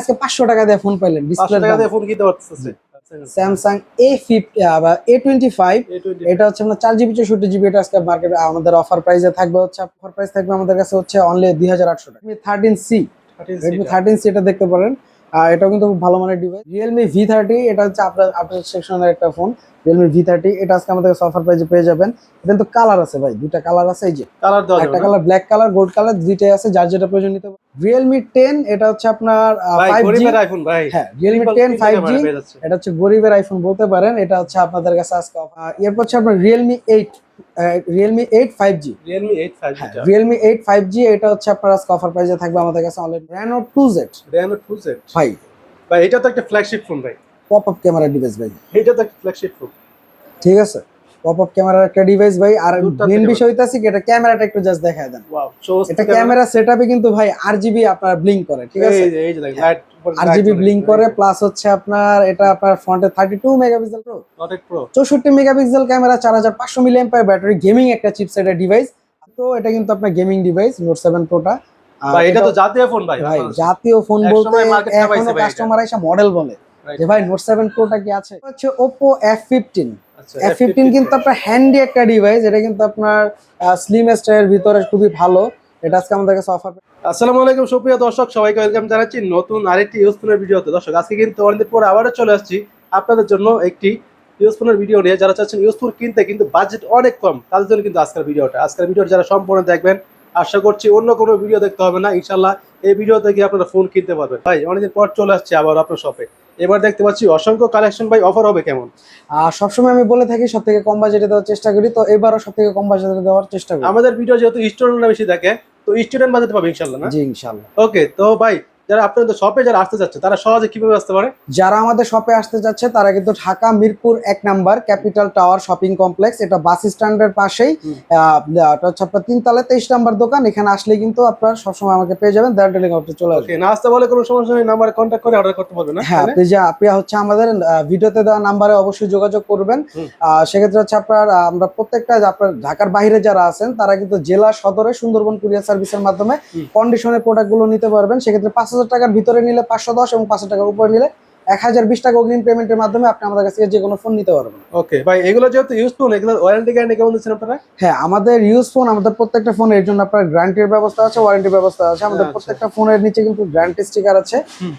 আজকে পাঁচশো টাকা দিয়ে ফোন পাইলেন টাকা দিয়ে ফোন কিনতে পারতেছে। স্যামসাং এ ফিফটি আবার এ টোয়েন্টি ফাইভ এটা হচ্ছে আপনার চার জিবি চৌষট্টি জিবি এটা আজকে মার্কেটে আমাদের অফার প্রাইসে থাকবে হচ্ছে অফার প্রাইস থাকবে আমাদের কাছে হচ্ছে অনলি দুই হাজার আটশো টাকা। Thirteen C 13 Redmi seater। Thirteen C এটা দেখতে পারেন। আর এটাও কিন্তু খুব ভালো মানের ডিভাইস রিয়েলমি ভি থার্টি এটা হচ্ছে আপনার আপনার সেকশনের একটা ফোন রিয়েলমি ভি থার্টি এটা আজকে আমাদের কাছে অফার প্রাইসে পেয়ে যাবেন। এটা কিন্তু কালার আছে ভাই দুইটা কালার আছে এই যে। কালার একটা colour black colour gold colour দুইটাই আছে যার যেটা প্রয়োজন নিতে রিয়েলমি টেন এটা হচ্ছে আপনার ফাইভ জি আইফোন ভাই। হ্যাঁ রিয়েলমি টেন ফাইভ জি এটা হচ্ছে গরিবের আইফোন বলতে পারেন এটা হচ্ছে আপনাদের কাছে আজকে এরপর হচ্ছে আপনার Realme eight Realme eight five G Realme 8 5G হ্যাঁ রিয়েলমি এইট ফাইভ জি এটা হচ্ছে আপনার আজকে অফার প্রাইসে থাকবে আমাদের কাছে online Reno two Z Reno two Z ভাই। ভাই এটা তো একটা ফ্ল্যাগশিপ ফোন ভাই। পপ আপ ক্যামেরা ডিভাইস ভাই। এটা তো একটা ফ্ল্যাগশিপ ফোন ঠিক আছে? পপ আপ ক্যামেরার একটা ডিভাইস ভাই আর মেন বিষয় হইতাছে কি এটা ক্যামেরাটা একটু জাস্ট দেখায় দেন। এটা ক্যামেরা সেটআপে কিন্তু ভাই আরজিবি আপনার ব্লিঙ্ক করে ঠিক আছে? এই যে এই যে লাইট আরজিবি ব্লিঙ্ক করে প্লাস হচ্ছে আপনার এটা আপনার ফ্রন্টে thirty two megapixel pro not pro চৌষট্টি মেগাপিক্সেল ক্যামেরা চার হাজার পাঁচশো মিলিয়ন ব্যাটারি গেমিং একটা চিপসেটের ডিভাইস তো এটা কিন্তু আপনার গেমিং ডিভাইস নোট সেভেন প্রোটা ভাই এটা তো জাতীয় ফোন ভাই ভাই জাতীয় ফোন বলতে এখনও কাস্টমার এসে মডেল বলে. যে ভাই নোট সেভেন প্রোটা কি আছে? হচ্ছে ওপো এফ ফিফটিন আচ্ছা এফ ফিফটিন কিন্তু আপনার হ্যান্ডি একটা ডিভাইস এটা কিন্তু আপনার স্লিম স্টাইলের ভিতরে খুবই ভালো। এটা আজকে আমাদের কাছে অফার আসসালামু আলাইকুম সুপ্রিয় দর্শক সবাইকে ওয়েলকাম জানাচ্ছি নতুন আরেকটি ইউজফোনের ভিডিওতে। দর্শক আজকে কিন্তু অনেকদিন পর আবারও চলে আসছি আপনাদের জন্য একটি ইউজফোনের ভিডিও নিয়ে। যারা চাচ্ছেন ইউজফোন কিনতে কিন্তু বাজেট অনেক কম তাদের জন্য কিন্তু আজকের ভিডিওটা। আজকের ভিডিওটা যারা সম্পূর্ণ দেখবেন আশা করছি অন্য কোনো ভিডিও দেখতে হবে না। ইনশাল্লাহ এই ভিডিও থেকে আপনারা ফোন কিনতে পারবেন। ভাই অনেকদিন পর চলে আসছে আবার আপনার শপে এবার দেখতে পাচ্ছি অসংখ্য কালেকশন ভাই অফার হবে কেমন? আর সবসময় আমি বলে থাকি সব থেকে কম বাজেটে দেওয়ার চেষ্টা করি তো এবারও সব থেকে কম বাজেটে দেওয়ার চেষ্টা করি। আমাদের ভিডিও যেহেতু স্টুডেন্টরা বেশি দেখে তো স্টুডেন্ট বাজেটে পাবে ইনশাল্লাহ না? জি ইনশাল্লাহ। ওকে তো ভাই যারা আপনাদের শপে যারা আসতে যাচ্ছে তারা সহজে কীভাবে আসতে পারে? যারা আমাদের শপে আসতে যাচ্ছে তারা কিন্তু ঢাকা মিরপুর এক number capital tower shopping complex. এটা বাস স্ট্যান্ডের পাশেই। হচ্ছে আপনার তিনতলা তেইশ নাম্বার দোকান। এখানে আসলে কিন্তু আপনার সবসময় আমাকে পেয়ে যাবেন। দেয়ার টেলিং অফিসে চলে আসবে। না আসতে বলে কোনো সমস্যা নেই নাম্বারে কন্ট্যাক্ট করে অর্ডার করতে পারবেন হ্যাঁ আপনি যে আপনি হচ্ছে আমাদের ভিডিওতে দেওয়া নাম্বারে অবশ্যই যোগাযোগ করবেন। সেক্ষেত্রে হচ্ছে আপনার আমরা প্রত্যেকটা আপনার ঢাকার বাইরে যারা আছেন তারা কিন্তু জেলা সদরে সুন্দরবন কুরিয়ার সার্ভিসের মাধ্যমে। কন্ডিশনের প্রোডাক্টগুলো নিতে পারবেন। সেক্ষেত্রে পাঁচ হাজার টাকার ভিতরে নিলে পাঁচশো দশ এবং পাঁচশো টাকার উপরে নিলে এক হাজার বিশ টাকা অগ্রিম পেমেন্টের মাধ্যমে আপনি আমাদের কাছ যে কোনো ফোন নিতে পারবেন। ওকে ভাই এগুলো যেহেতু ইউজফুল এগুলো ওয়ারেন্টি গ্যারান্টি কেমন দিচ্ছেন আপনারা? হ্যাঁ আমাদের ইউজ ফোন আমাদের প্রত্যেকটা ফোন এর জন্য আপনার গ্যারান্টির ব্যবস্থা আছে ওয়ারেন্টির ব্যবস্থা আছে। আমাদের আচ্ছা। প্রত্যেকটা ফোনের নিচে কিন্তু গ্যারান্টি স্টিকার আছে।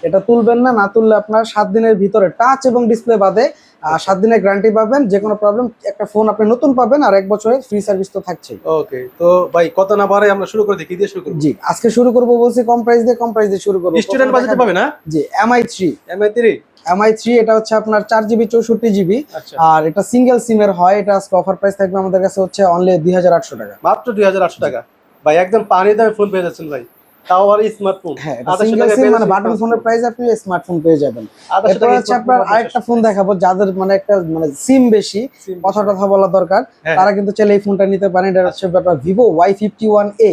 এটা তুলবেন না না তুললে আপনার সাত দিনের ভিতরে টাচ এবং ডিসপ্লে বাদে আহ, সাত দিনের গ্যারান্টি পাবেন যে কোনো প্রবলেম একটা ফোন আপনি নতুন পাবেন আর এক বছরের ফ্রি সার্ভিস তো থাকছেই। ওকে তো ভাই কত না পারে আমরা শুরু করে কি দিয়ে শুরু করব? জি আজকে শুরু করব বলছি কম প্রাইস দিয়ে কম প্রাইস দিয়ে শুরু করব। স্টুডেন্ট বাজেটে পাবে না? জি Mi three Mi three Mi three এটা হচ্ছে আপনার চার জিবি চৌষট্টি জিবি আচ্ছা। আর এটা সিঙ্গেল সিমের হয় এটা আজকে অফার প্রাইস থাকবে আমাদের কাছে হচ্ছে অনলি দুই হাজার আটশো টাকা। মাত্র দুই হাজার আটশো টাকা। ভাই একদম পানি দামে ফোন পেয়ে যাচ্ছেন ভাই। তাও আর স্মার্টফোন হ্যাঁ সিঙ্গেল সিম মানে বাটন ফোনের প্রাইস আপনি স্মার্টফোন পেয়ে যাবেন। এরপর হচ্ছে আপনার আরেকটা ফোন দেখাবো যাদের মানে একটা মানে সিম বেশি কথা বলা দরকার হ্যাঁ। তারা কিন্তু চাইলে এই ফোনটা নিতে পারেন। এটা হচ্ছে আপনার Vivo Y fifty one A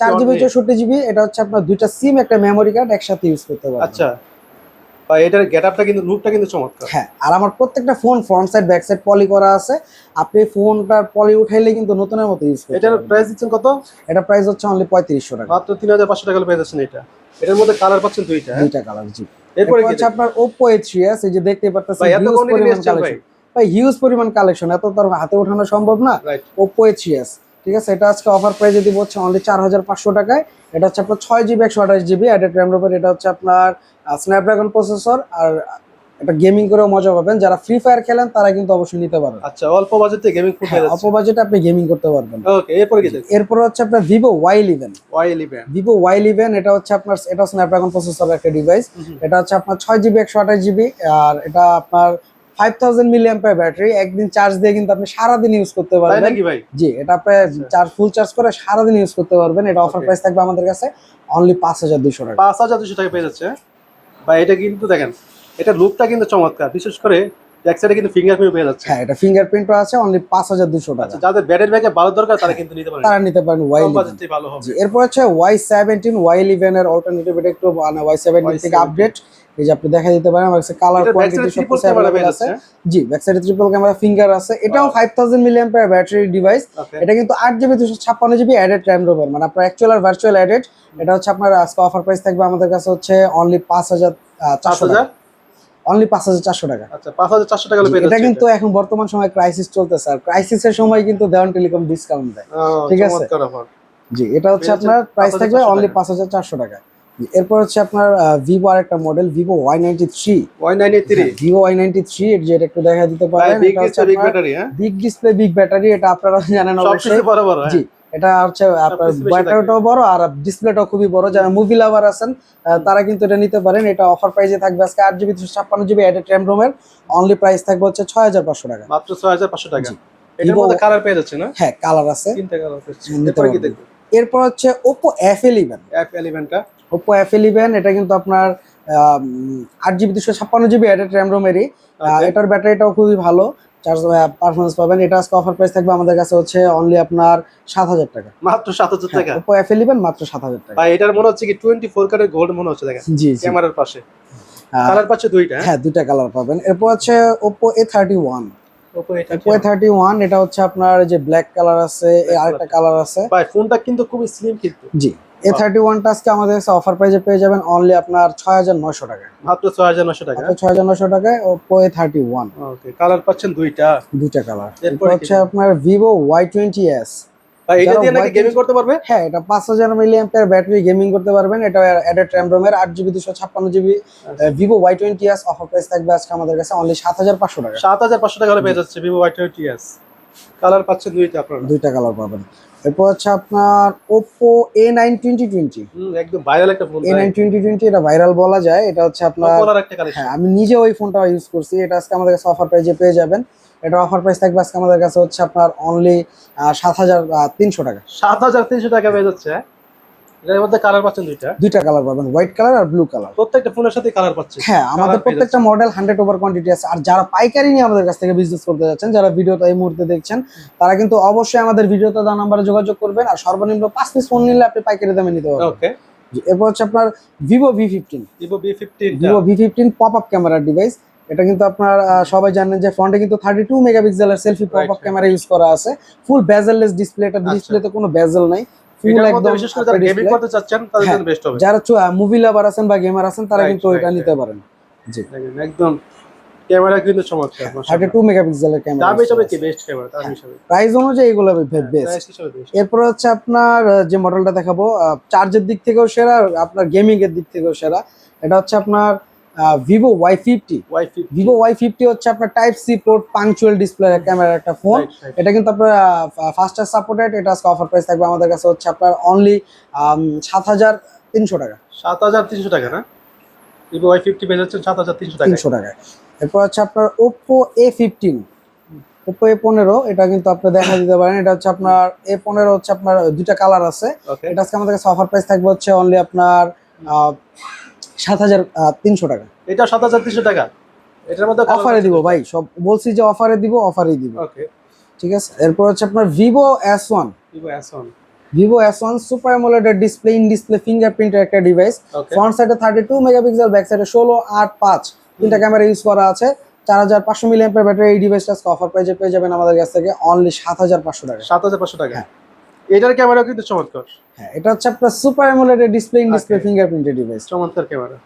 চার জিবি চৌষট্টি জিবি এটা হচ্ছে আপনার দুইটা সিম একটা মেমোরি কার্ড একসাথে ইউজ করতে পারবেন। আচ্ছা। এটার গেট আপটা কিন্তু লুকটা কিন্তু চমৎকার। হ্যাঁ আর আমার প্রত্যেকটা phone front side back side পলি করা আছে। আপনি ফোনটার পলি উঠাইলে কিন্তু নতুনের মতো ইউজ এটার প্রাইস দিচ্ছেন কত? এটা প্রাইস হচ্ছে অনলি পঁয়ত্রিশশো টাকা। মাত্র তিন হাজার পাঁচশো টাকা পেয়ে যাচ্ছেন এটা। এটার মধ্যে কালার পাচ্ছেন দুইটা হ্যাঁ? দুইটা কালার জি। এরপরে হচ্ছে আপনার ওপো এ থ্রি এস এই যে দেখতে পারতেছেন ভাই এত হিউজ পরিমাণ ভাই কালেকশন ভাই। হিউজ পরিমাণ কালেকশন এত তার হাতে ওঠানো সম্ভব না। ওপো এ থ্রি এস ঠিক আছে? এটা আজকে অফার প্রাইসে দিব হচ্ছে অনলি চার হাজার পাঁচশো টাকায়। এটা হচ্ছে আপনার ছয় জিবি একশো আঠাশ জিবি অ্যাডেড র্যাম রোপের এটা হচ্ছে আপনার স্ন্যাপড্রাগন প্রসেসর আর এটা গেমিং করেও মজা পাবেন। যারা ফ্রি ফায়ার খেলেন তারা কিন্তু অবশ্যই নিতে পারেন। আচ্ছা অল্প বাজেটে গেমিং হ্যাঁ, অল্প বাজেটে আপনি গেমিং করতে পারবেন। ওকে এরপরে কি এরপর হচ্ছে আপনার Vivo Y eleven Y eleven Vivo Y eleven এটা হচ্ছে আপনার এটা স্ন্যাপড্রাগন প্রসেসর একটা ডিভাইস এটা হচ্ছে আপনার ছয় জিবি একশো আঠাশ জিবি আর এটা আপনার ফাইভ থাউজেন্ড মিলিয়াম ব্যাটারি একদিন চার্জ দিয়ে কিন্তু আপনি সারাদিন ইউজ করতে পারবেন। ভাই? জি এটা আপনি চার্জ ফুল চার্জ করে সারাদিন ইউজ করতে পারবেন। এটা অফার প্রাইস থাকবে আমাদের কাছে অনলি পাঁচ হাজার দুশো টাকা। পাঁচ হাজার দুশো টাকা পেয়ে যাচ্ছে। ভাই এটা কিন্তু দেখেন এটা লুকটা কিন্তু চমৎকার। বিশেষ করে সাইডে কিন্তু ফিঙ্গারপ্রিন্ট পেয়ে যাচ্ছে। হ্যাঁ এটা ফিঙ্গারপ্রিন্টও আছে অনলি পাঁচ হাজার দুশো টাকা। আচ্ছা যাদের ব্যাটের ব্যাগে ভালো দরকার তারা কিন্তু নিতে পারে তারা নিতে পারেন ওয়াই ভালো হবে। এরপর হচ্ছে ওয়াই সেভেন্টিন ওয়াই ইলেভেন এর অল্টারনেটিভ এটা একটু ওয়াই সেভেন্টিন থেকে আপডেট এই যে আপনি দেখা দিতে পারেন আমার কাছে কালার কোয়ান্টিটি সব ক্যামেরা পেয়ে আছে। জি ব্যাক সাইডে ট্রিপল ক্যামেরা ফিঙ্গার আছে। এটাও Wow. Five thousand milliamp battery device এটা কিন্তু আট জিবি দুশো ছাপ্পান্ন জিবি অ্যাডেড র্যাম রোবের মানে আপনার অ্যাকচুয়াল আর ভার্চুয়াল অ্যাডেড এটা হচ্ছে আপনার আজকে অফার প্রাইস থাকবে আমাদের কাছে হচ্ছে অনলি পাঁচ হাজার পাঁচ চারশো হাজার? টাকা। অনলি পাঁচ হাজার চারশো টাকা। আচ্ছা পাঁচ হাজার চারশো টাকা এটা কিন্তু এখন বর্তমান সময় ক্রাইসিস চলতেছে। আর ক্রাইসিসের সময় কিন্তু দেওয়ান টেলিকম ডিসকাউন্ট দেয়। ঠিক আছে। জি এটা হচ্ছে আপনার প্রাইস থাকবে অনলি। পাঁচ হাজার চারশো টাকা। এরপর হচ্ছে আপনার ভিভো আর একটা model Vivo Y ninety three Y93 Vivo Y ninety three যেটা একটু দেখা দিতে পারেন বিগ এটা হ্যাঁ। ডিসপ্লে বিগ ব্যাটারি এটা আপনারা জানেন অবশ্যই। হ্যাঁ। জি এটা হচ্ছে আপনার ব্যাটারিটাও বড় আর ডিসপ্লেটাও খুবই বড়। যারা মুভি লাভার আছেন তারা কিন্তু এটা নিতে পারেন। এটা অফার প্রাইসে থাকবে আজকে আট জিবি দুশো ছাপ্পান্ন জিবি অ্যাডেড র্যাম রোমের অনলি প্রাইস থাকবে হচ্ছে ছয় হাজার পাঁচশো টাকা। মাত্র ছয় হাজার পাঁচশো টাকা। এটার মধ্যে কালার পেয়ে যাচ্ছে না? হ্যাঁ কালার আছে। তিনটা কালার নিতে এরপরে হচ্ছে ওপো এফ ইলেভেন অ্যাপ এলিমেন্টটা ওপো এফ ইলেভেন এটা কিন্তু আপনার আট জিবি দুশো ছাপ্পান্ন জিবি অ্যাডেড র্যাম রোমেরই এটার ব্যাটারিটাও খুবই ভালো। চার্জ পারফরমেন্স পাবেন। এটা আজকে অফার প্রাইস থাকবে আমাদের কাছে হচ্ছে অনলি আপনার সাত হাজার টাকা। মাত্র সাত হাজার টাকা? ওপো এফ ইলেভেন মাত্র সাত হাজার টাকা। এটার মনে হচ্ছে কি টোয়েন্টি ফোর কারের গোল্ড মনে হচ্ছে দেখেন। জি ক্যামেরার পাশে। কালার পাচ্ছে দুইটা হ্যাঁ? হ্যাঁ দুইটা কালার পাবেন। এরপর হচ্ছে Oppo A thirty one Oppo এটা এ থার্টি ওয়ান এটা হচ্ছে আপনার যে ব্ল্যাক কালার আছে আরেকটা কালার আছে। ভাই ফোনটা কিন্তু খুবই স্লিম কিন্তু। জি। এ থার্টি ওয়ানটা আজকে আমাদের কাছে অফার প্রাইসে পেয়ে যাবেন অনলি আপনার ছয় হাজার নয়শো টাকা মাত্র ছয় হাজার নশো টাকা? ছয় হাজার নয়শো টাকায় Oppo A thirty one okay colour পাচ্ছেন দুইটা। দুইটা কালার এরপর হচ্ছে আপনার ভিভো ওয়াই টোয়েন্টি এস এটা দিয়ে নাকি গেমিং করতে পারবে? হ্যাঁ এটা পাঁচ হাজার মিলি ব্যাটারি গেমিং করতে পারবেন। এটা আট জিবি দুশো ছাপ্পান্ন GB Vivo Y twenty S offer price থাকবে আজকে আমাদের কাছে অনলি সাত হাজার পাঁচশো টাকা। সাত হাজার পাঁচশো টাকা হলে পেয়ে যাচ্ছে টোয়েন্টি এস কালার পাচ্ছেন দুইটা আপনারা। দুইটা কালার পাবেন। এরপর হচ্ছে আপনার Oppo A nine twenty twenty একদম ভাইরাল একটা phone A nine twenty twenty এটা ভাইরাল বলা যায়। এটা হচ্ছে আপনার বলার একটা কালেকশন হ্যাঁ আমি নিজে ওই ফোনটা ইউজ করছি। এটা আজকে আমাদের কাছে অফার প্রাইজে পেয়ে যাবেন। এটা অফার প্রাইস থাকবে আজকে আমাদের কাছে হচ্ছে আপনার অনলি সাত হাজার তিনশো টাকা। সাত হাজার তিনশো টাকা পেয়ে যাচ্ছে। হ্যাঁ? মধ্যে কালার পাচ্ছেন দুইটা? দুইটা কালার পাবেন হোয়াইট কালার আর ব্লু কালার প্রত্যেকটা ফোনের সাথে কালার পাচ্ছে। হ্যাঁ আমাদের প্রত্যেকটা মডেল হান্ড্রেড ওভার কোয়ান্টিটি আছে। আর যারা পাইকারি নিয়ে আমাদের কাছ থেকে বিজনেস করতে যাচ্ছেন যারা ভিডিওটা এই মুহূর্তে দেখছেন তারা কিন্তু অবশ্যই আমাদের ভিডিওতে দেওয়া নাম্বারে যোগাযোগ করবেন আর সর্বনিম্ন পাঁচ পিস ফোন নিলে আপনি পাইকারি দামে নিতে পারবেন। ওকে এরপর হচ্ছে আপনার Vivo V fifteen Vivo B fifteen Vivo V fifteen pop up ক্যামেরার ডিভাইস এটা কিন্তু আপনার সবাই জানেন যে ফ্রন্টে কিন্তু থার্টি টু মেগাপিক্সেলের selfie pop up camera use করা আছে। ফুল বেজেললেস ডিসপ্লে এটা আচ্ছা। ডিসপ্লেতে কোনো বেজেল নাই। যারা হ্যাঁ, মুভি লাভার আছেন বা গেমার আছেন তারা কিন্তু এটা নিতে পারেন। জি। একদম ক্যামেরা কিন্তু চমৎকার মেগাপিক্সেলের ক্যামেরা দাম হিসাবে কি বেস্ট ক্যামেরা দাম হিসাবে? প্রাইস অনুযায়ী এগুলো বেস্ট প্রাইস এরপর হচ্ছে আপনার যে মডেলটা দেখাবো চার্জের দিক থেকেও সেরা আপনার গেমিং এর দিক থেকেও সেরা। এটা হচ্ছে আপনার Vivo Y fifty Vivo Y fifty হচ্ছে আপনার type C port punctual display ক্যামেরার একটা ফোন এটা কিন্তু আপনার ফাস্টার সাপোর্টেড এটা আজকে অফার প্রাইস থাকবে আমাদের কাছে হচ্ছে আপনার অনলি সাত হাজার তিনশো টাকা। সাত হাজার তিনশো টাকা না? ভিভো ওয়াই ফিফটি পেয়ে যাচ্ছেন সাত হাজার তিনশো টাকা তিনশো টাকায়। এরপর হচ্ছে আপনার Oppo A fifteen Oppo A পনেরো এটা কিন্তু আপনি দেখা দিতে পারেন। এটা হচ্ছে আপনার এ পনেরো হচ্ছে আপনার দুইটা কালার আছে। এটা আজকে আমাদের কাছে অফার প্রাইস থাকবে হচ্ছে অনলি আপনার সাত হাজার তিনশো টাকা। এটা সাত হাজার তিনশো টাকা। এটার মধ্যে অফারে দিব ভাই সব বলছি যে অফারে দিব অফারেই দিব। ওকে ঠিক আছে? এরপর হচ্ছে আপনার Vivo S one Vivo S one Vivo S one super অ্যামোলেডের display in display ফিঙ্গারপ্রিন্টের একটা ডিভাইস ফ্রন্ট সাইডে থার্টি টু মেগাপিক্সেল ব্যাক সাইডে ষোলো আট পাঁচ। তিনটা ক্যামেরা ইউজ করা আছে। চার হাজার পাঁচশো মিলি অ্যাম্পের ব্যাটারি এই ডিভাইসটা অফার প্রাইজে পেয়ে যাবেন আমাদের কাছ থেকে অনলি সাত হাজার পাঁচশো টাকা। সাত হাজার পাঁচশো টাকা। হ্যাঁ। এটার ক্যামেরা কিন্তু চমৎকার। হ্যাঁ এটা হচ্ছে আপনার সুপার অ্যামোলেডের ডিসপ্লে ইন ডিসপ্লে Okay. ফিঙ্গারপ্রিন্টের ডিভাইস চমৎকার ক্যামেরা।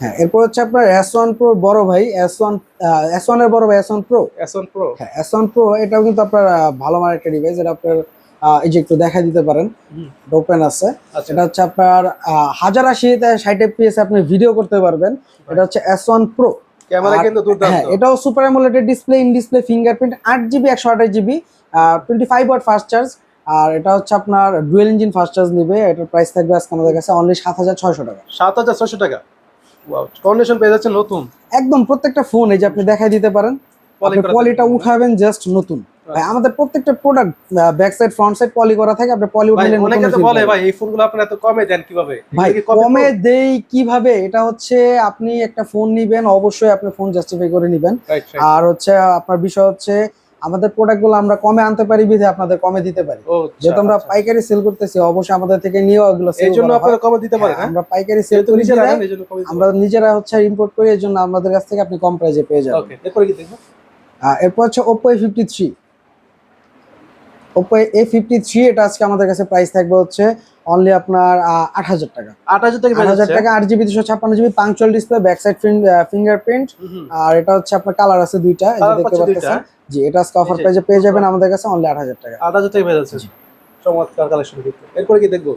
হ্যাঁ এরপর হচ্ছে আপনার এস ওয়ান প্রো বড় ভাই এস ওয়ান এস ওয়ানের বড় ভাই S one pro S one pro হ্যাঁ এস ওয়ান প্রো এটাও কিন্তু আপনার ভালো মানের একটা ডিভাইস এটা আপনার এই যে একটু দেখা দিতে পারেন। ওপেন আছে। আচ্ছা। এটা হচ্ছে আপনার হাজার আশি ষাট এফপিএস আপনি ভিডিও করতে পারবেন। এটা হচ্ছে এস ওয়ান প্রো ক্যামেরা কিন্তু দুর্দান্ত। হ্যাঁ এটাও সুপার অ্যামোলেডের ডিসপ্লে ইন ডিসপ্লে ফিঙ্গারপ্রিন্ট আট জিবি একশো আঠাশ GB twenty five watt fast charge আর এটা হচ্ছে আপনার ডুয়েল ইঞ্জিন ফাস্ট চার্জ নিবে এটার প্রাইস থাকবে আজকে আমাদের কাছে অনলি সাত হাজার ছয়শো টাকা। সাত হাজার ছশো টাকা? কন্ডিশন পেয়ে যাচ্ছে নতুন? একদম প্রত্যেকটা ফোন এই যে আপনি দেখাই দিতে পারেন পলিটা উঠাবেন জাস্ট নতুন। ভাই আমাদের প্রত্যেকটা product back side front side poly করা থাকে আপনি পলি উঠালে অনেকে তো বলে ভাই এই ফোনগুলো আপনারা এত কমে দেন কীভাবে? ভাই কমে দেই কীভাবে এটা হচ্ছে আপনি একটা ফোন নিবেন অবশ্যই আপনি ফোন জাস্টিফাই করে নিবেন. আর হচ্ছে আপনার বিষয় হচ্ছে আমাদের প্রোডাক্টগুলো আমরা কমে আনতে পারি বিধে আপনাদের কমে দিতে পারি। যেহেতু আমরা আচ্ছা। পাইকারি সেল করতেছি অবশ্যই আমাদের থেকে নিয়ে এগুলো sell জন্য আপনারা কমে দিতে পারেন হ্যাঁ, হ্যাঁ? আমরা পাইকারি সেল করি আমরা নিজেরা হচ্ছে ইম্পোর্ট করি এই জন্য আমাদের কাছ থেকে আপনি কম প্রাইসে পেয়ে যাবেন। ওকে এরপরে কি দেখব? এরপর হচ্ছে ওপো এ ফিফটি থ্রি এটা আজকে আমাদের কাছে প্রাইস থাকবে হচ্ছে অনলি আপনার আট হাজার টাকা। আট হাজার টাকা আট হাজার টাকা আট জিবি দুশো ছাপ্পান্ন GB punctual display back side fingerprint. আর এটা হচ্ছে আপনার কালার আছে দুইটা দেখতে পাচ্ছেন? জি এটা আজকে অফার এই পেয়ে যাবেন আমাদের কাছে অনলি আট হাজার টাকা। আট হাজার টাকা পেয়ে যাচ্ছে চমৎকার কালেকশন এরপরে কি দেখব?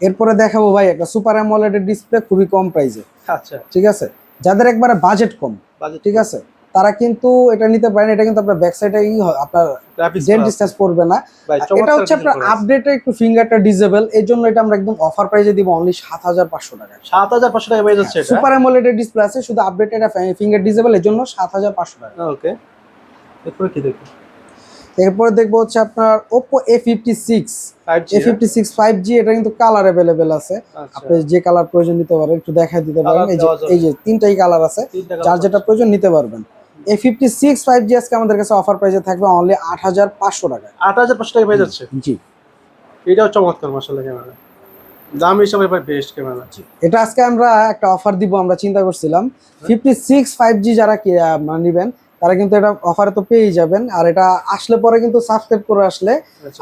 এরপরে দেখাবো ভাই একটা সুপার অ্যামোলেড ডিসপ্লে খুবই কম প্রাইসে আচ্ছা। ঠিক আছে? যাদের একবারে বাজেট কম। ঠিক আছে? তারা কিন্তু এটা নিতে পারেন এটা কিন্তু আপনার ব্যাক সাইডে আপনার জেন ডিসটেন্স পড়বে না। এটা হচ্ছে আপনার আপডেটে একটু ফিঙ্গারটা ডিজেবল এর জন্য এটা আমরা একদম অফার প্রাইসে দিব অনলি সাত হাজার পাঁচশো টাকা। সাত হাজার পাঁচশো টাকা পেয়ে যাচ্ছে এটা? সুপার অ্যামোলেড ডিসপ্লে আছে শুধু আপডেট এটা ফিঙ্গার ডিজেবল এর জন্য সাত হাজার পাঁচশো টাকা। ওকে এরপরে কি দেখব? এরপরে দেখব হচ্ছে আপনার Oppo A fifty six A fifty six five G এটা কিন্তু কালার অ্যাভেলেবেল আছে। আচ্ছা। আপনি যে কালার প্রয়োজন নিতে পারেন একটু দেখাই দিতে পারেন। এই যে এই যে তিনটাই কালার আছে। যার যেটা প্রয়োজন নিতে পারবেন। A fifty six five G আজকে আমাদের কাছে অফার প্রাইসে থাকবে অনলি আট হাজার পাঁচশো টাকা। আট হাজার পাঁচশো টাকা পেয়ে যাচ্ছে? জি। এটাও চমৎকার মশলা ক্যামেরা। দাম হিসাবে ভাই বেস্ট ক্যামেরা। জি। এটা আজকে আমরা একটা অফার দিব আমরা চিন্তা করছিলাম। ফিফটি সিক্স ফাইভ জি যারা আহ, মানে নিবেন তারা কিন্তু এটা অফারে তো পেয়েই যাবেন। আর এটা আসলে পরে কিন্তু সাবস্ক্রাইব করে আসলে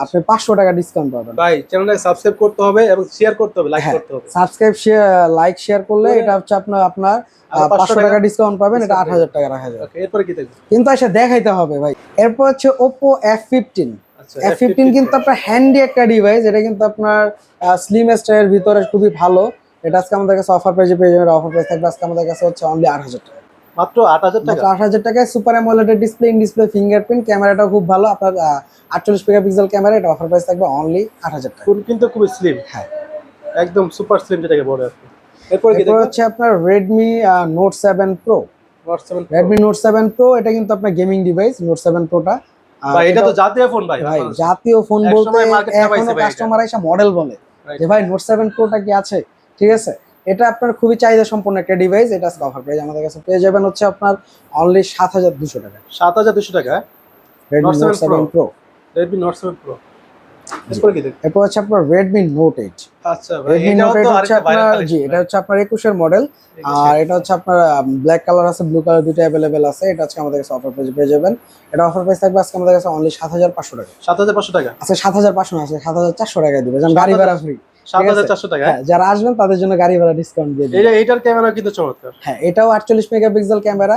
আপনি পাঁচশো টাকা ডিসকাউন্ট পাবেন। ভাই চ্যানেলটাকে সাবস্ক্রাইব করতে হবে এবং শেয়ার করতে হবে লাইক হ্যাঁ। করতে হবে। সাবস্ক্রাইব শেয়ার লাইক শেয়ার করলে এটা হচ্ছে আপনার আপনার 500 পাঁচশো টাকা ডিসকাউন্ট পাবেন এটা আট হাজার টাকা রাখা যাবে। এরপরে কি দেখব কিন্তু এসে দেখাইতে হবে ভাই। এরপর হচ্ছে ওপো এফ ফিফটিন আচ্ছা এফ ফিফটিন কিন্তু আপনার হ্যান্ডি একটা ডিভাইস এটা কিন্তু আপনার স্লিম স্টাইলের ভিতরে খুবই ভালো। এটা আজকে আমাদের কাছে অফার প্রাইসে পেয়ে যাবেন অফার প্রাইস থাকবে আজকে আমাদের কাছে হচ্ছে অনলি আট হাজার টাকা। মাত্র আট হাজার টাকা। আট হাজার টাকায় super AMOLED display in display fingerprint ক্যামেরাটাও খুব ভালো। আপনার আটচল্লিশ মেগাপিক্সেল ক্যামেরা এটা অফার প্রাইস থাকবে অনলি আট হাজার টাকা। ফোন কিন্তু খুবই স্লিম হ্যাঁ। একদম সুপার স্লিম যেটাকে বলে আর কি। এরপরে হচ্ছে আপনার Redmi Note seven pro WhatsApp Redmi Note seven pro এটা কিন্তু আপনার গেমিং ডিভাইস নোট সেভেন প্রোটা ভাই এটা তো জাতীয় ফোন ভাই। ভাই জাতীয় ফোন বলতে এখনও। কাস্টমার এসে মডেল বলে। যে ভাই নোট সেভেন প্রোটা কি আছে? ঠিক আছে? এটা আপনার খুবই চাহিদা সম্পন্ন একটা ডিভাইস এটা অফার প্রাইস আমাদের কাছে পেয়ে যাবেন হচ্ছে আপনার অনলি সাত হাজার দুশো টাকা। সাত হাজার দুশো টাকা? Redmi Note Note 7 seven pro Redmi Note seven pro এরপরে হচ্ছে আপনার রেডমি নোট এইট আচ্ছা রেডমি নোট এইট হচ্ছে আপনার জি এটা হচ্ছে আপনার একুশের মডেল আর এটা হচ্ছে আপনার ব্ল্যাক কালার আছে ব্লু কালার দুটো অ্যাভেলেবেল আছে। এটা আজকে আমাদের কাছে অফার প্রাইস পেয়ে যাবেন। এটা অফার প্রাইস থাকবে আজকে আমাদের কাছে অনলি সাত হাজার পাঁচশো টাকা। সাত হাজার পাঁচশো টাকা? আচ্ছা সাত হাজার পাঁচশো না আছে সাত হাজার চারশো টাকায় দিবে। যেমন গাড়ি ভাড়া ফ্রি হ্যাঁ যারা আসবেন তাদের জন্য গাড়ি ভাড়া ডিসকাউন্ট দিয়ে দিবে এটা এইটার ক্যামেরা কিন্তু চমৎকার। হ্যাঁ এটাও আটচল্লিশ মেগাপিক্সেল ক্যামেরা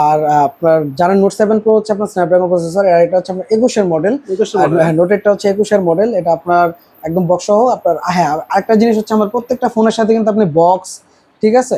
আর আপনার যারা নোট সেভেন প্রো হচ্ছে আপনার স্ন্যাপড্রাগন প্রসেসর আর এটা হচ্ছে আপনার একুশের মডেল আর হ্যাঁ নোটেরটা হচ্ছে একুশের মডেল এটা আপনার একদম বক্স সহ আপনার হ্যাঁ আরেকটা জিনিস হচ্ছে আমার প্রত্যেকটা ফোনের সাথে কিন্তু আপনি বক্স ঠিক আছে?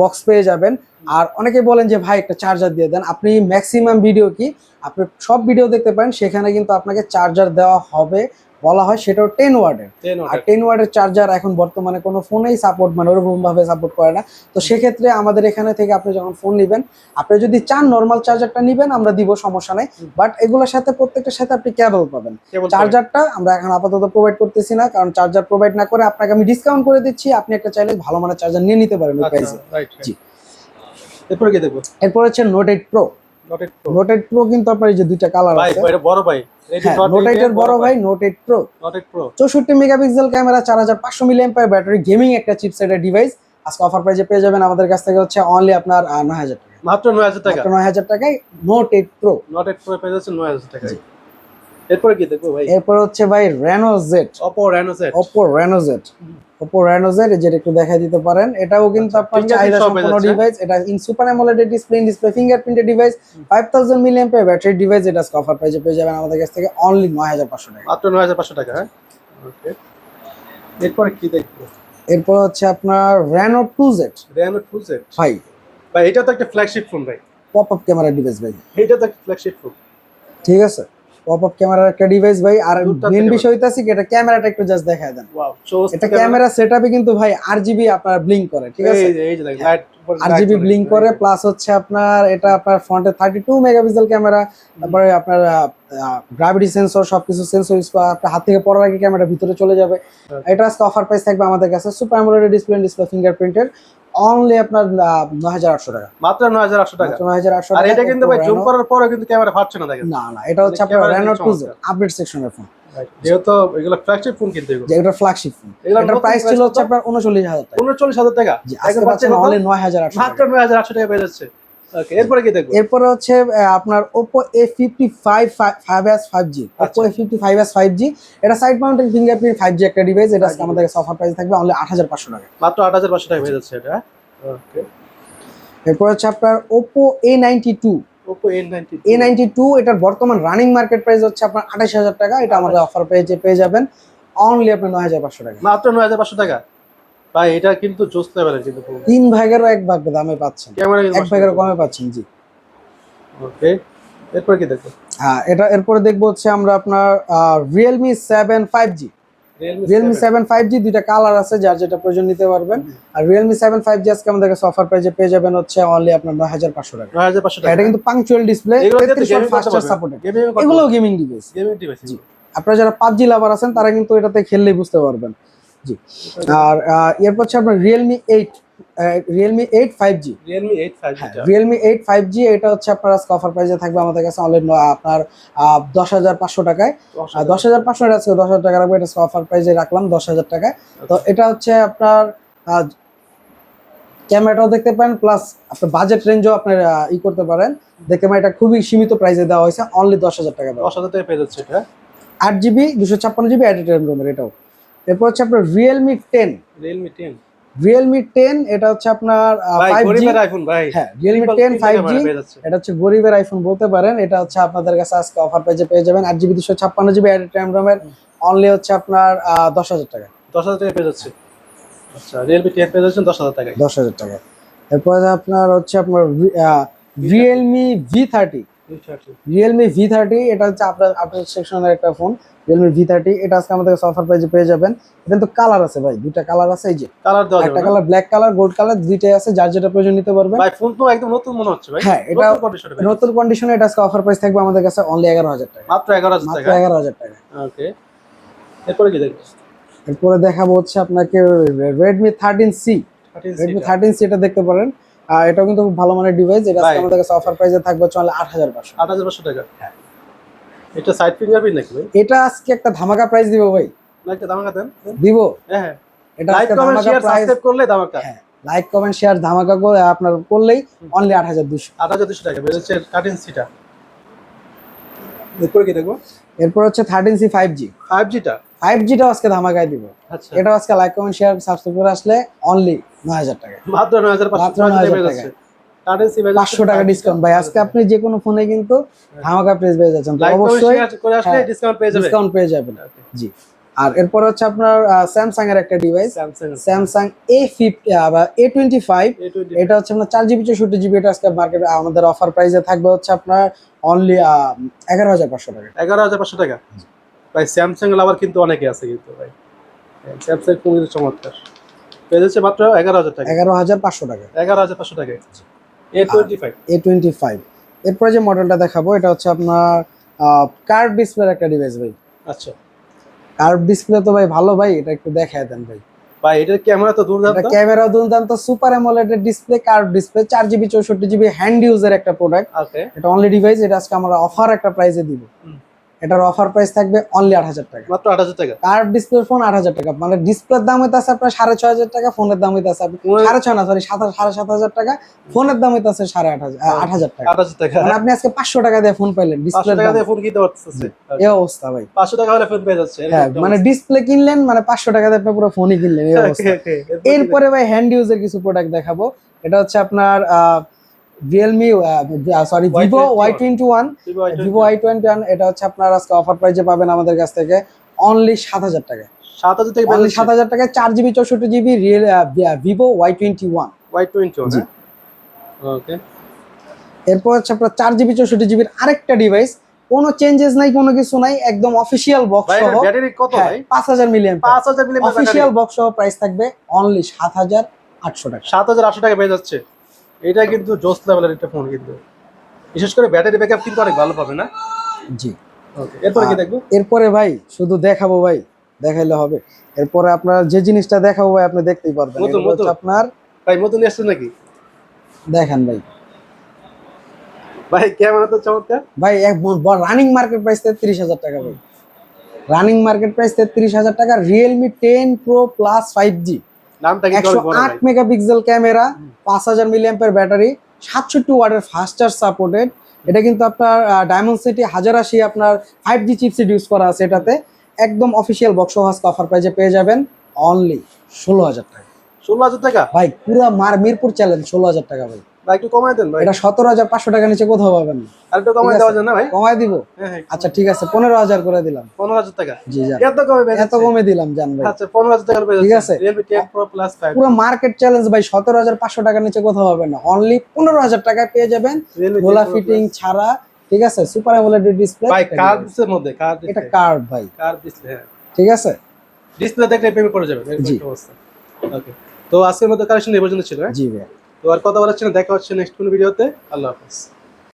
বক্স পেয়ে যাবেন। আর অনেকে বলেন যে ভাই একটা চার্জার দিয়ে দেন। আপনি ম্যাক্সিমাম ভিডিও কি? আপনি সব ভিডিও দেখতে পারেন সেখানে কিন্তু আপনাকে চার্জার দেওয়া হবে বলা হয় সেটাও টেন ওয়ার্ডের আর টেন ওয়ার্ডের চার্জার এখন বর্তমানে কোনো ফোনেই সাপোর্ট মানে ওরকম ভাবে সাপোর্ট করে না। তো সেক্ষেত্রে আমাদের এখানে থেকে আপনি যখন ফোন নেবেন আপনি যদি চান নর্মাল চার্জারটা নেবেন আমরা দিব সমস্যা নেই। বাট এগুলোর সাথে প্রত্যেকটার সাথে আপনি কেবল পাবেন। চার্জারটা আমরা এখন আপাতত প্রোভাইড করতেছি না কারণ চার্জার প্রোভাইড না করে আপনাকে আমি ডিসকাউন্ট করে দিচ্ছি। আপনি একটা চাইলে ভালো মানের চার্জার নিয়ে নিতে পারেন ওই আচ্ছা, প্রাইসে জি। এরপরে কি দেখব? এরপর হচ্ছে Note eight pro Note 8 Pro। Note eight pro কিন্তু আপনার এই যে দুইটা কালার ভাই আছে। এটা বড় ভাই। হ্যাঁ নোট 8 এইট এর বড় ভাই নোট এইট প্রো 8 Pro চৌষট্টি মেগাপিক্সেল ক্যামেরা চার হাজার পাঁচশো ব্যাটারি গেমিং একটা চিপসেটের ডিভাইস আজকে অফার প্রাইজে পেয়ে যাবেন আমাদের কাছ থেকে হচ্ছে অনলি আপনার নয় হাজার টাকা। মাত্র 9000 টাকা। মাত্র নয় হাজার টাকায় Note eight pro Note 8 Pro পেয়ে যাচ্ছে 9000 টাকা জি। এরপরে কি দেখব ভাই? এরপর হচ্ছে ভাই Reno Z Oppo Reno Z Oppo Reno Z Oppo Reno Z যেটা একটু দেখাই দিতে পারেন। এটাও কিন্তু আচ্ছা, আপনার চাহিদা সম্পন্ন ডিভাইস এটা in super AMOLED display display fingerprinted device five thousand million battery device এটা আজকে অফার প্রাইজে পেয়ে যাবেন আমাদের কাছ থেকে অনলি নয় হাজার পাঁচশো টাকা। মাত্র 9500 টাকা হ্যাঁ? ওকে এরপরে কি দেখব? এরপর হচ্ছে আপনার Reno to Z Reno 2Z ভাই। ভাই এটা তো একটা ফ্ল্যাগশিপ ফোন ভাই। পপ আপ ক্যামেরা ডিভাইস ভাই। এটা তো একটা ফ্ল্যাগশিপ ফোন ঠিক আছে? পপ আপ ক্যামেরার একটা ডিভাইস ভাই আর মেন বিষয় হইতাছে কি এটা ক্যামেরাটা একটু জাস্ট দেখায় দেন। ওয়াও এটা ক্যামেরা সেটআপে কিন্তু ভাই আরজিবি আপনার ব্লিঙ্ক করে ঠিক আছে? এই যে এই যে লাইট আরজিবি ব্লিঙ্ক করে প্লাস হচ্ছে আপনার এটা আপনার ফ্রন্টে থার্টি টু মেগাপিক্সেল ক্যামেরা তারপরে আপনার গ্রাভিটি সেন্সর সবকিছু সেন্সর আপনার হাত থেকে পড়ার আগে ক্যামেরা ভিতরে চলে যাবে। এটা আজকে অফার প্রাইস থাকবে আমাদের কাছে সুপার অ্যামোলেড ডিসপ্লে ডিসপ্লে ফিঙ্গারপ্রিন্টের অনলি আপনার নয় হাজার আটশো টাকা। মাত্র নয় হাজার আটশো টাকা। নয় হাজার আটশো আর এটা কিন্তু ভাই জুম করার পরে কিন্তু ক্যামেরা ফাটছে না দেখেন। না না এটা হচ্ছে আপনার ক্যামেরা রেনো টু আপডেট সেকশনের ফোন যেহেতু এগুলো ফ্ল্যাগশিপ ফোন কিন্তু এগুলো। যে ফ্ল্যাগশিপ ফোন এগুলোর প্রাইস ছিল হচ্ছে আপনার উনচল্লিশ হাজার টাকা। উনচল্লিশ হাজার টাকা। আজকে পাচ্ছেন অনলি নয় হাজার আটশো মাত্র নয় হাজার আটশো টাকা পেয়ে যাচ্ছে ওকে এরপরে কি দেখব? এরপরে হচ্ছে আপনার Oppo A fifty five five S five G Oppo আচ্ছা। A fifty five S five G এটা side mounted fingerprint five G একটা ডিভাইস এটা আজকে আমাদের অফার প্রাইস থাকবে অনলি আট হাজার পাঁচশো টাকা। মাত্র আট হাজার পাঁচশো টাকা পেয়ে যাচ্ছে এটা ওকে এরপর হচ্ছে আপনার Oppo A ninety two Oppo N ninety A ninety two এটার বর্তমান রানিং মার্কেট প্রাইস হচ্ছে আপনার আঠাশ হাজার টাকা এটা আমাদের অফার পেজে পেয়ে যাবেন। অনলি আপনার নয় হাজার পাঁচশো টাকা। মাত্র নয় হাজার পাঁচশো টাকা? ভাই এটা কিন্তু জোস লেভেলের কিন্তু তিন ভাগেরও এক ভাগ দামে পাচ্ছেন। ক্যামেরা এক ভাগেরও কমে পাচ্ছেন জি। ওকে এরপরে কি দেখব? হ্যাঁ এটা এরপরে দেখব হচ্ছে আমরা আপনার Realme seven five G Realme seven five G দুইটা কালার আছে যার যেটা প্রয়োজন নিতে পারবেন। আর রিয়েলমি সেভেন ফাইভ জি আজকে আমাদের কাছে অফার প্রাইজে পেয়ে যাবেন হচ্ছে অনলি আপনার নয় হাজার পাঁচশো টাকা। নয় হাজার পাঁচশো টাকা। এটা কিন্তু পাংচুয়াল ডিসপ্লে এগুলো। সাপোর্টেড গেমিং ডিভাইস device জি। আপনারা যারা পাবজি লাভার আছেন তারা কিন্তু এটাতে খেললেই বুঝতে পারবেন। জি। আর এরপর হচ্ছে আপনার Realme eight Realme eight five G 8 5G হ্যাঁ রিয়েলমি এইট ফাইভ জি এটা হচ্ছে আপনার আজকে অফার প্রাইসে থাকবে আমাদের কাছে অনলাইন আপনার দশ হাজার পাঁচশো টাকায়। দশ হাজার। পাঁচশো আজকে দশ হাজার টাকা রাখব এটা অফার প্রাইসে রাখলাম দশ হাজার টাকায়। তো এটা হচ্ছে আপনার ক্যামেরাটাও দেখতে পারেন প্লাস আপনার বাজেট রেঞ্জও আপনার ই করতে পারেন। দেখতে পারেন এটা খুবই সীমিত প্রাইসে দেওয়া হয়েছে অনলি দশ হাজার টাকা দশ হাজার টাকা পেয়ে যাচ্ছে এটা। আট জিবি দুশো ছাপ্পান্ন জিবি রুমের এটাও। এরপর হচ্ছে আপনার Realme ten Realme ten Realme ten এটা হচ্ছে আপনার গরিবের আইফোন ভাই। হ্যাঁ রিয়েলমি টেন ফাইভ জি এটা হচ্ছে গরিবের আইফোন বলতে পারেন। এটা হচ্ছে আপনাদের কাছে আজকে অফার পেজে পেয়ে যাবেন। আট জিবি দুশো ছাপ্পান্ন জিবি অ্যাডিটার রুমের অনলি হচ্ছে আপনার দশ হাজার টাকা। দশ হাজার টাকা পেয়ে যাচ্ছে। আচ্ছা রিয়েলমি টেন পেয়ে যাচ্ছেন দশ হাজার টাকায়। দশ হাজার টাকা। এরপরে আপনার হচ্ছে আপনার Realme V thirty Realme V thirty এটা হচ্ছে আপনার আপনার সেকশনের একটা ফোন রিয়েলমি ভি থার্টি এটা আজকে আমাদের কাছে অফার প্রাইজে পেয়ে যাবেন। এটা তো কালার আছে ভাই দুইটা কালার আছে এই যে কালার দেওয়া একটা colour black colour gold colour দুইটাই আছে যার যেটা প্রয়োজন নিতে পারবেন। ভাই ফোন তো একদম নতুন মনে হচ্ছে ভাই। হ্যাঁ, এটা নতুন কন্ডিশনে এটা আজকে অফার প্রাইস থাকবে আমাদের কাছে অনলি এগারো হাজার টাকা। মাত্র এগারো হাজার মাত্র টাকা। এগারো হাজার টাকা। ওকে এরপরে কি দেখব? এরপরে দেখাবো হচ্ছে আপনাকে Redmi thirteen C Redmi thirteen C এটা দেখতে পারেন। আর এটাও কিন্তু খুব ভালো মানের ডিভাইস এটা আজকে। আমাদের কাছে অফার প্রাইসে থাকবে অনলি আট হাজার পাঁচশো। আট হাজার পাঁচশো টাকা। হ্যাঁ। এটা সাইড ফিঙ্গারপ্রিন্ট নাকি ভাই? এটা আজকে একটা ধামাকা প্রাইস দিব ভাই। না একটা দামাকা দেন। দিব? হ্যাঁ হ্যাঁ। এটা লাইক কমেন্ট শেয়ার সাবস্ক্রাইব করলে দামাকা হ্যাঁ লাইক কমেন্ট শেয়ার ধামাকা করে আপনার করলেই অনলি আট হাজার দুশো। আট হাজার দুশো টাকা বেরোচ্ছে থার্টিন সিটা এরপরে কি দেখব? এরপর হচ্ছে thirteen C five G five জিটা five জিটাও আজকে ধামাকায় দিব। আচ্ছা। এটা আজকে লাইক কমেন্ট শেয়ার সাবস্ক্রাইব করে আসলে অনলি নয় হাজার টাকা। মাত্র নয় হাজার পাঁচশো মাত্র টাকা 9,000 পেয়ে যাচ্ছে থার্টিন সি পাঁচশো টাকা ডিসকাউন্ট ভাই। আজকে আপনি যে কোনো ফোনে কিন্তু ধামাকা প্রাইস পেয়ে যাচ্ছেন। তো অবশ্যই করে আসলে হ্যাঁ, ডিসকাউন্ট পেয়ে যাবে। ডিসকাউন্ট পেয়ে যাবেন জি। আর এরপর হচ্ছে আপনার স্যামসাং এর একটা device Samsung Samsung A fifty বা এ টোয়েন্টি ফাইভ এটা হচ্ছে আপনার চার জিবি চৌষট্টি জিবি এটা আজকে মার্কেটে আমাদের অফার প্রাইসে থাকবে হচ্ছে আপনার অনলি এগারো হাজার পাঁচশো টাকা। এগারো হাজার পাঁচশো টাকা? ভাই স্যামসাং লাভার কিন্তু অনেকে আছে কিন্তু ভাই। স্যামসাং খুব কিন্তু চমৎকার। পেয়ে যাচ্ছে মাত্র এগারো হাজার টাকা। এগারো হাজার পাঁচশো টাকা। এগারো হাজার পাঁচশো টাকা এ ফাইভ এরপরে যে মডেলটা দেখাবো এটা হচ্ছে আপনার কার্ভ ডিসপ্লের একটা ডিভাইস ভাই। আচ্ছা। কার্ভ ডিসপ্লে তো ভাই ভালো ভাই এটা একটু দেখায় দেন ভাই। ভাই এটার ক্যামেরা তো দুর্দান্ত। ক্যামেরা দুর্দান্ত সুপার অ্যামোলেডের ডিসপ্লে কার্ভ ডিসপ্লে চার জিবি চৌষট্টি জিবি হ্যান্ড ইউজের একটা প্রোডাক্ট ওকে এটা অনলি ডিভাইস এটা আজকে আমরা অফার একটা প্রাইসে দিব। এটার অফার প্রাইস থাকবে অনলি আট হাজার টাকা। মাত্র আট হাজার টাকা? কার্ভ ডিসপ্লে ফোন আট হাজার টাকা। মানে ডিসপ্লের দাম হইতে আছে আপনার সাড়ে ছয় হাজার টাকা ফোনের দাম হইতে আছে সাড়ে ছয় না সরি সাত সাড়ে সাত হাজার টাকা ফোনের দাম হইতে আছে সাড়ে আট হাজার আট হাজার টাকা। আট হাজার টাকা। মানে আপনি আজকে পাঁচশো টাকা দিয়ে ফোন পাইলেন পাঁচশো ডিসপ্লের টাকা দিয়ে ফোন কিনতে পারতেছে। এই অবস্থা ভাই। পাঁচশো টাকা হলে ফোন পেয়ে যাচ্ছে। হ্যাঁ মানে ডিসপ্লে কিনলেন মানে পাঁচশো টাকা দিয়ে আপনি পুরো ফোনই কিনলেন এই অবস্থা। এরপর ভাই হ্যান্ড ইউজের কিছু প্রোডাক্ট দেখাবো। এটা হচ্ছে আপনার Realme sorry Vivo Y twenty one দেখব? Vivo Y20 Vivo Y twenty one এটা হচ্ছে আপনার আজকে অফার প্রাইজে পাবেন আমাদের কাছ থেকে অনলি সাত হাজার টাকা। সাত হাজার থেকে অনলি সাত হাজার টাকায় চার জিবি চৌষট্টি GB real Vivo Y twenty one Y twenty. Okay এরপর হচ্ছে আপনার চার জিবি চৌষট্টি জিবির আরেকটা ডিভাইস কোনো চেঞ্জেস নাই কোনো কিছু নাই একদম অফিসিয়াল বক্স ভাই সহ। ব্যাটারি কত ভাই? পাঁচ হাজার মিলিয়ন পাঁচ হাজার মিলি অফিসিয়াল বক্স সহ প্রাইস থাকবে অনলি সাত হাজার আটশো টাকা। সাত হাজার আটশো টাকা পেয়ে যাচ্ছে। এটা কিন্তু জোস লেভেলের একটা ফোন কিন্তু। বিশেষ করে ব্যাটারি ব্যাকআপ কিন্তু অনেক ভালো পাবে না? জি। ওকে এরপরে কি দেখব? এরপরে ভাই শুধু দেখাবো ভাই দেখাইলে হবে। এরপরে আপনার যে জিনিসটা দেখাবো ভাই আপনি দেখতেই পারবেন। আপনার ভাই নতুন আসছেন নাকি? দেখেন ভাই। ভাই ক্যামেরা তো চমৎকার। ভাই এক রানিং মার্কেট প্রাইস তেত্রিশ হাজার টাকা ভাই। রানিং মার্কেট প্রাইস তেত্রিশ হাজার টাকা Realme ten pro plus five G নামটা কিন্তু একশো অনেক বড় আট ভাই মেগাপিক্সেল ক্যামেরা পাঁচ হাজার মিলিয়াম্পের ব্যাটারি সাতষট্টি ওয়াটের ফাস্ট চার্জ সাপোর্টেড এটা কিন্তু আপনার ডায়মন্ড সিটি হাজার আশি আপনার ফাইভ জি চিপসেট ইউজ করা আছে এটাতে। একদম অফিসিয়াল বক্স হাস্ক অফার প্রাইজে পেয়ে যাবেন অনলি ষোলো হাজার টাকা। ষোলো হাজার টাকা? ভাই পুরো মার মিরপুর চ্যালেঞ্জ ষোলো হাজার টাকা ভাই। ভাই একটু কমাই দেন ভাই। এটা সতেরো হাজার পাঁচশো টাকা নিচে কোথাও পাবেন না। আর একটু কমাই দেওয়া যায় না ভাই? কমায় দিব? হ্যাঁ হ্যাঁ আচ্ছা ঠিক আছে পনেরো হাজার করে দিলাম। পনেরো হাজার টাকা। জি জান এত কমে এত কমে দিলাম জান ভাই। আচ্ছা পনেরো হাজার টাকার ঠিক আছে। Realme ten pro plus five পুরো মার্কেট চ্যালেঞ্জ ভাই সতেরো হাজার পাঁচশো টাকার নিচে কোথাও পাবেন না। অনলি পনেরো হাজার টাকায় পেয়ে যাবেন গোলা ফিটিং ছাড়া। ঠিক আছে সুপার অ্যামোলেড ডিসপ্লে ভাই কার ডিসপ্লের মধ্যে কার এটা কার্ড ভাই। কার ডিসপ্লে হ্যাঁ। ঠিক আছে? ডিসপ্লে দেখলে পেমেন্ট করে যাবে জি। ওকে তো আজকের মতো কালেকশন এই পর্যন্ত ছিল হ্যাঁ? জি ভাই। তো আর কথা বলার জন্য দেখা হচ্ছে নেক্সট কোনো ভিডিওতে আল্লাহ হাফেজ।